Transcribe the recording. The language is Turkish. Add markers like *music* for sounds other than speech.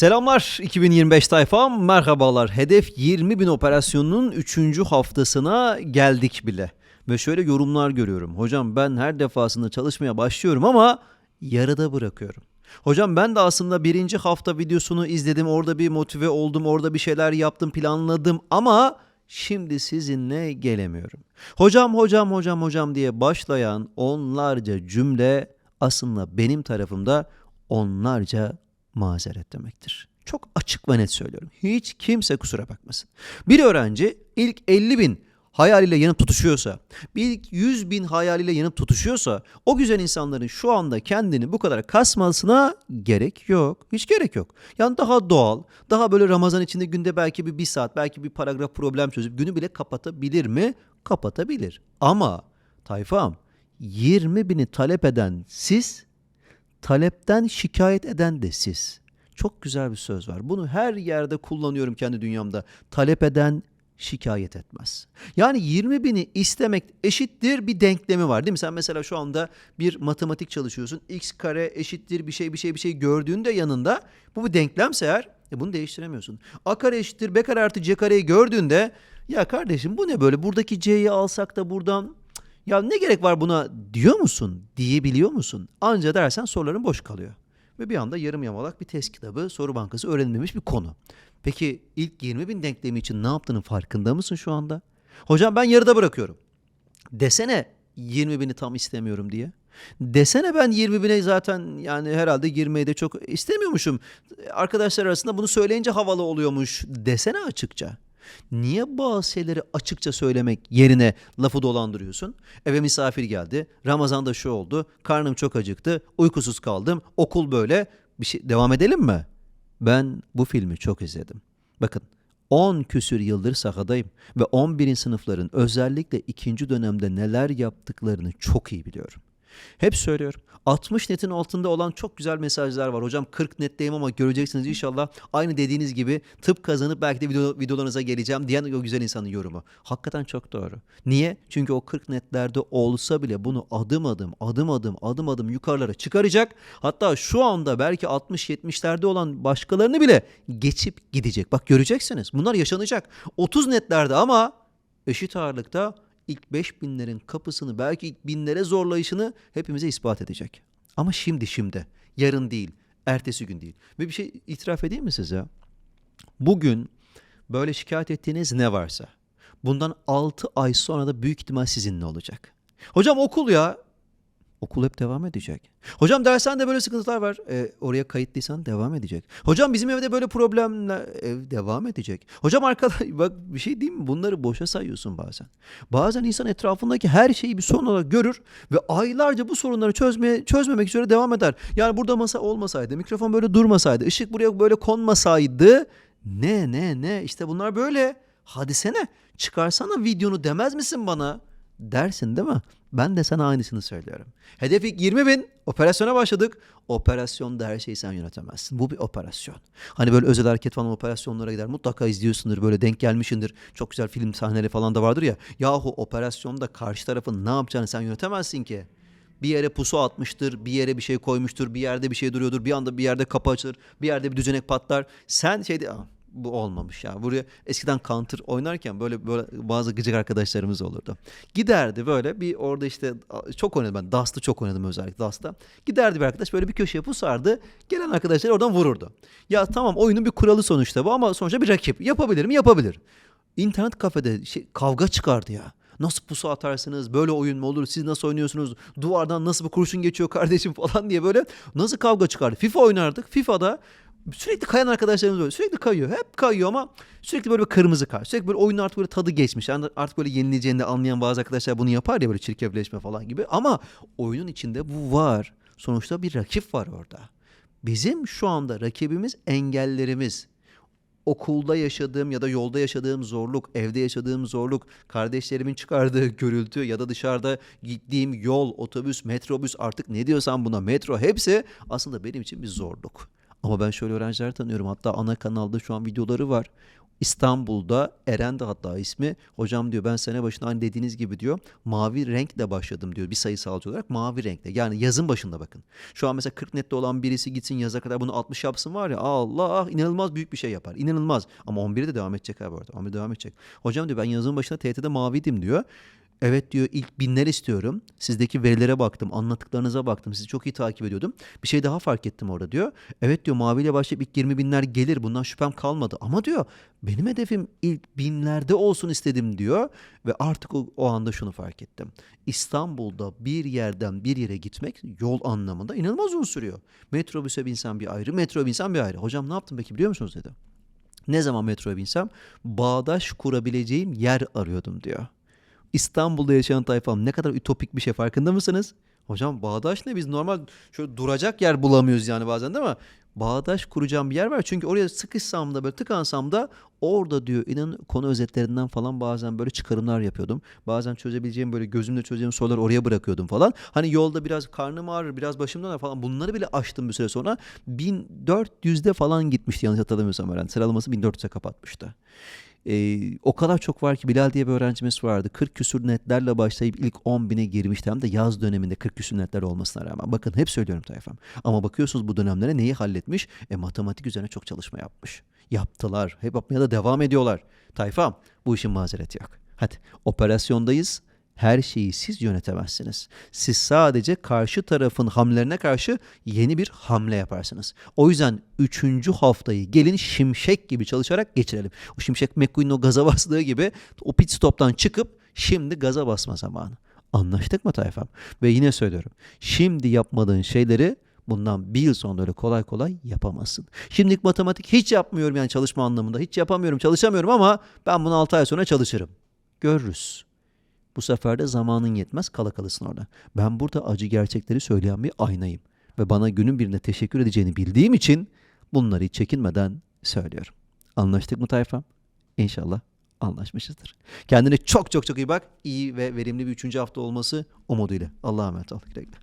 Selamlar 2025 tayfam, merhabalar. Hedef 20 bin operasyonunun 3. haftasına geldik bile. Ve şöyle yorumlar görüyorum. Hocam ben her defasında çalışmaya başlıyorum ama yarıda bırakıyorum. Hocam ben de aslında birinci hafta videosunu izledim. Orada bir motive oldum. Orada bir şeyler yaptım, planladım ama şimdi sizinle gelemiyorum. Hocam, hocam, hocam, hocam diye başlayan onlarca cümle aslında benim tarafımda onlarca mazeret demektir. Çok açık ve net söylüyorum. Hiç kimse kusura bakmasın. Bir öğrenci ilk 50 bin hayaliyle yanıp tutuşuyorsa, bir ilk 100 bin hayaliyle yanıp tutuşuyorsa o güzel insanların şu anda kendini bu kadar kasmasına gerek yok. Hiç gerek yok. Yani daha doğal, daha böyle Ramazan içinde günde belki bir, bir saat, belki bir paragraf problem çözüp günü bile kapatabilir mi? Kapatabilir. Ama tayfam 20 bini talep eden siz talepten şikayet eden de siz. Çok güzel bir söz var. Bunu her yerde kullanıyorum kendi dünyamda. Talep eden şikayet etmez. Yani 20 bini istemek eşittir bir denklemi var değil mi? Sen mesela şu anda bir matematik çalışıyorsun. X kare eşittir bir şey bir şey bir şey gördüğünde yanında bu bir denklemse eğer e bunu değiştiremiyorsun. A kare eşittir B kare artı C kareyi gördüğünde ya kardeşim bu ne böyle buradaki C'yi alsak da buradan ya ne gerek var buna diyor musun? Diyebiliyor musun? Anca dersen soruların boş kalıyor. Ve bir anda yarım yamalak bir test kitabı, soru bankası öğrenilmemiş bir konu. Peki ilk 20 bin denklemi için ne yaptığının farkında mısın şu anda? Hocam ben yarıda bırakıyorum. Desene 20 bini tam istemiyorum diye. Desene ben 20 bine zaten yani herhalde girmeyi de çok istemiyormuşum. Arkadaşlar arasında bunu söyleyince havalı oluyormuş. Desene açıkça. Niye bazı şeyleri açıkça söylemek yerine lafı dolandırıyorsun? Eve misafir geldi. Ramazan'da şu oldu. Karnım çok acıktı. Uykusuz kaldım. Okul böyle. Bir şey devam edelim mi? Ben bu filmi çok izledim. Bakın 10 küsür yıldır sahadayım ve 11. sınıfların özellikle ikinci dönemde neler yaptıklarını çok iyi biliyorum. Hep söylüyorum. 60 netin altında olan çok güzel mesajlar var. Hocam 40 netteyim ama göreceksiniz inşallah aynı dediğiniz gibi tıp kazanıp belki de video, videolarınıza geleceğim diyen o güzel insanın yorumu. Hakikaten çok doğru. Niye? Çünkü o 40 netlerde olsa bile bunu adım adım adım adım adım adım yukarılara çıkaracak. Hatta şu anda belki 60-70'lerde olan başkalarını bile geçip gidecek. Bak göreceksiniz. Bunlar yaşanacak. 30 netlerde ama eşit ağırlıkta ilk 5000'lerin kapısını belki ilk binlere zorlayışını hepimize ispat edecek. Ama şimdi şimdi, yarın değil, ertesi gün değil. Ve bir şey itiraf edeyim mi size? Bugün böyle şikayet ettiğiniz ne varsa bundan 6 ay sonra da büyük ihtimal sizinle olacak. Hocam okul ya. Okul hep devam edecek. Hocam dershanede böyle sıkıntılar var. E, oraya kayıtlıysan devam edecek. Hocam bizim evde böyle problemler ev devam edecek. Hocam arkadaş *laughs* bak bir şey diyeyim mi? Bunları boşa sayıyorsun bazen. Bazen insan etrafındaki her şeyi bir sorun olarak görür ve aylarca bu sorunları çözmeye çözmemek üzere devam eder. Yani burada masa olmasaydı, mikrofon böyle durmasaydı, ışık buraya böyle konmasaydı ne ne ne işte bunlar böyle. Hadi sene çıkarsana videonu demez misin bana? Dersin değil mi? Ben de sana aynısını söylüyorum. Hedef ilk 20 bin. Operasyona başladık. Operasyonda her şeyi sen yönetemezsin. Bu bir operasyon. Hani böyle özel hareket falan operasyonlara gider. Mutlaka izliyorsundur. Böyle denk gelmişindir. Çok güzel film sahneleri falan da vardır ya. Yahu operasyonda karşı tarafın ne yapacağını sen yönetemezsin ki. Bir yere pusu atmıştır, bir yere bir şey koymuştur, bir yerde bir şey duruyordur, bir anda bir yerde kapı açılır, bir yerde bir düzenek patlar. Sen şeyde bu olmamış ya. Buraya eskiden counter oynarken böyle böyle bazı gıcık arkadaşlarımız olurdu. Giderdi böyle bir orada işte çok oynadım ben. Dust'ı çok oynadım özellikle Dust'ta. Giderdi bir arkadaş böyle bir köşeye pusardı. Gelen arkadaşlar oradan vururdu. Ya tamam oyunun bir kuralı sonuçta bu ama sonuçta bir rakip. Yapabilir mi? Yapabilir. İnternet kafede şey, kavga çıkardı ya. Nasıl pusu atarsınız? Böyle oyun mu olur? Siz nasıl oynuyorsunuz? Duvardan nasıl bir kurşun geçiyor kardeşim *laughs* falan diye böyle nasıl kavga çıkardı? FIFA oynardık. FIFA'da sürekli kayan arkadaşlarımız böyle sürekli kayıyor. Hep kayıyor ama sürekli böyle bir kırmızı kar. Sürekli böyle oyunun artık böyle tadı geçmiş. Yani artık böyle yenileceğini de anlayan bazı arkadaşlar bunu yapar ya böyle çirkefleşme falan gibi. Ama oyunun içinde bu var. Sonuçta bir rakip var orada. Bizim şu anda rakibimiz engellerimiz. Okulda yaşadığım ya da yolda yaşadığım zorluk, evde yaşadığım zorluk, kardeşlerimin çıkardığı gürültü ya da dışarıda gittiğim yol, otobüs, metrobüs artık ne diyorsan buna metro hepsi aslında benim için bir zorluk. Ama ben şöyle öğrenciler tanıyorum. Hatta ana kanalda şu an videoları var. İstanbul'da Eren'de hatta ismi. Hocam diyor ben sene başında hani dediğiniz gibi diyor mavi renkle başladım diyor bir sayısalcı olarak mavi renkle. Yani yazın başında bakın. Şu an mesela 40 nette olan birisi gitsin yaza kadar bunu 60 yapsın var ya Allah inanılmaz büyük bir şey yapar. İnanılmaz. Ama 11'de de devam edecek abi orada. 11 devam edecek. Hocam diyor ben yazın başında TYT'de maviydim diyor. Evet diyor ilk binler istiyorum. Sizdeki verilere baktım, anlattıklarınıza baktım. Sizi çok iyi takip ediyordum. Bir şey daha fark ettim orada diyor. Evet diyor maviyle başlayıp ilk 20 binler gelir. Bundan şüphem kalmadı. Ama diyor benim hedefim ilk binlerde olsun istedim diyor. Ve artık o, o anda şunu fark ettim. İstanbul'da bir yerden bir yere gitmek yol anlamında inanılmaz uzun sürüyor. Metrobüse binsen bir ayrı, metro binsen bir ayrı. Hocam ne yaptım peki biliyor musunuz dedi. Ne zaman metroya binsem bağdaş kurabileceğim yer arıyordum diyor. İstanbul'da yaşayan tayfam ne kadar ütopik bir şey farkında mısınız? Hocam bağdaş ne? Biz normal şöyle duracak yer bulamıyoruz yani bazen değil mi? Bağdaş kuracağım bir yer var. Çünkü oraya sıkışsam da böyle tıkansam da orada diyor inanın konu özetlerinden falan bazen böyle çıkarımlar yapıyordum. Bazen çözebileceğim böyle gözümle çözeceğim soruları oraya bırakıyordum falan. Hani yolda biraz karnım ağrır, biraz başım döner falan. Bunları bile açtım bir süre sonra. 1400'de falan gitmişti yanlış hatırlamıyorsam öğrenci. Sıralaması 1400'e kapatmıştı. Ee, o kadar çok var ki Bilal diye bir öğrencimiz vardı. 40 küsür netlerle başlayıp ilk 10 bine girmişti. Hem de yaz döneminde 40 küsür netler olmasına rağmen. Bakın hep söylüyorum tayfam. Ama bakıyorsunuz bu dönemlere neyi halletmiş? E, matematik üzerine çok çalışma yapmış. Yaptılar. Hep yapmaya da devam ediyorlar. Tayfam bu işin mazereti yok. Hadi operasyondayız. Her şeyi siz yönetemezsiniz. Siz sadece karşı tarafın hamlelerine karşı yeni bir hamle yaparsınız. O yüzden üçüncü haftayı gelin şimşek gibi çalışarak geçirelim. O şimşek McQueen'in o gaza *laughs* bastığı gibi o pit stop'tan çıkıp şimdi gaza basma zamanı. Anlaştık mı tayfam? Ve yine söylüyorum. Şimdi yapmadığın şeyleri bundan bir yıl sonra öyle kolay kolay yapamazsın. Şimdilik matematik hiç yapmıyorum yani çalışma anlamında. Hiç yapamıyorum, çalışamıyorum ama ben bunu 6 ay sonra çalışırım. Görürüz. Bu sefer de zamanın yetmez kala kalırsın orada. Ben burada acı gerçekleri söyleyen bir aynayım. Ve bana günün birine teşekkür edeceğini bildiğim için bunları hiç çekinmeden söylüyorum. Anlaştık mı tayfam? İnşallah anlaşmışızdır. Kendine çok çok çok iyi bak. İyi ve verimli bir üçüncü hafta olması umuduyla. Allah'a emanet ol. Güle güle.